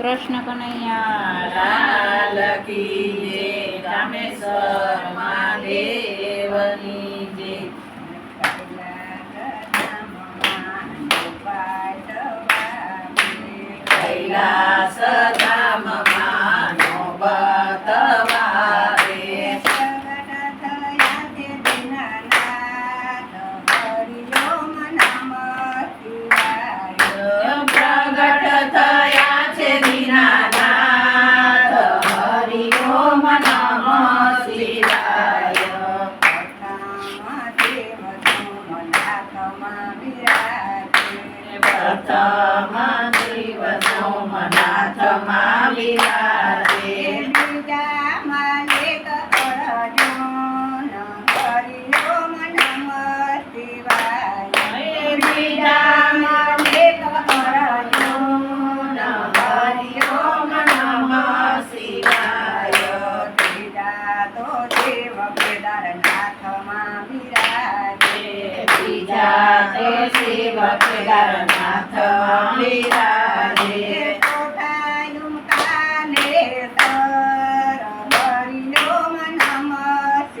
કૃષ્ણ કનૈયા લાલ કી જય રામેશ્વર મહાદેવની જય કૈલાસ પ્રથમ દિવસો સોમનાથમાં વિરાજે બીજા તે શિવ કેદારનાથ વિરાજે હરિ ઓમ નમઃ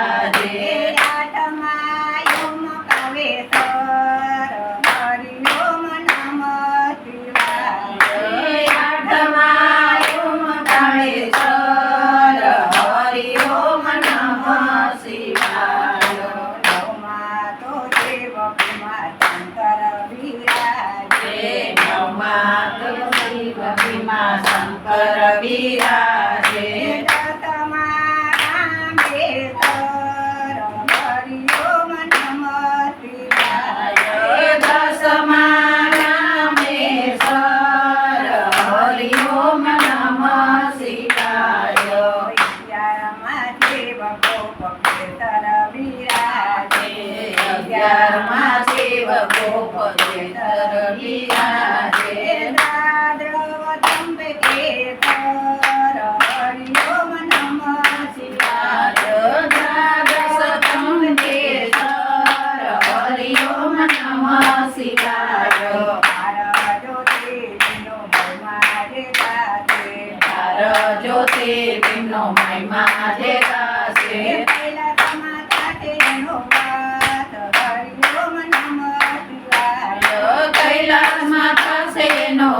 ભીમા શંકર વિરાજે. દસમા જ્યોતિર્લિંગનો મહિમા દેખાશે કૈલાસમાં થશે નો